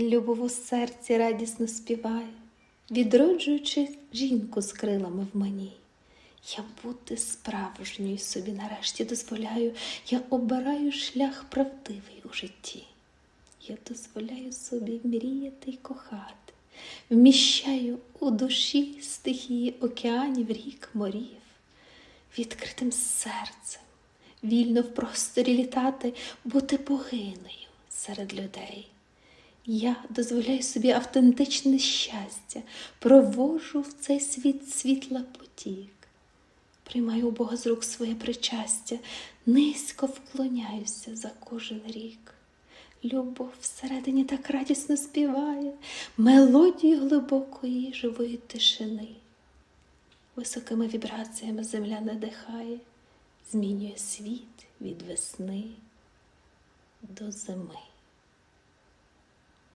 Любов у серці радісно співає, відроджуючи жінку з крилами в мені. Я бути справжньою собі нарешті дозволяю, я обираю шлях правдивий у житті. Я дозволяю собі мріяти й кохати, вміщаю у душі стихії океанів, рік, морів, відкритим серцем, вільно в просторі літати, бути богинею серед людей. Я дозволяю собі автентичне щастя, провожу в цей світ світла потік. Приймаю у Бога з рук своє причастя, низько вклоняюся за кожен рік. Любов всередині так радісно співає, мелодію глибокої живої тишини. Високими вібраціями земля надихає, змінює світ від весни до зими.